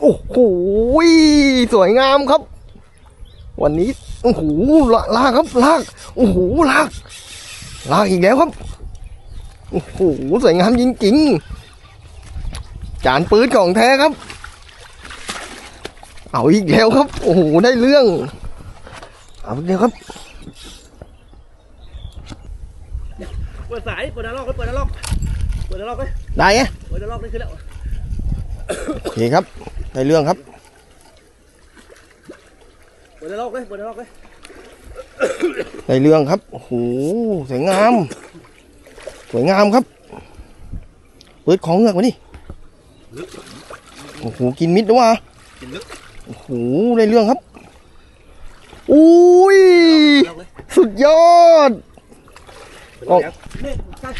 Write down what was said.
โอ้โหสวยงามครับ วันนี้โอ้โหลาลากครับลากโอ้โหลากลากอีกแล้วครับโอ้โหสวยงามจริงๆจานปืนของแท้ครับ เอาอีกแล้วครับ โอ้โหได้เรื่อง เอาอีกแล้วครับเปิดสายเปิดดาล็อกเปิดดาล็อกเปิดดาล็อกเลยได้ไงเปิดดาล็อกนี่คือแล้วโอ เคครับได้เรื่องครับเปิดดาล็อกเลยเปิดดาล็อกเลยได้เรื่องครับโอ้โหสวยงาม สวยงามครับเปิดของเหงือกมาดิโอ้โหกินมิดด้วยวะกินลึกโอ้โหได้เรื่องครับอุ้ยดาล็อกเลยสุดยอดเนี่ยกั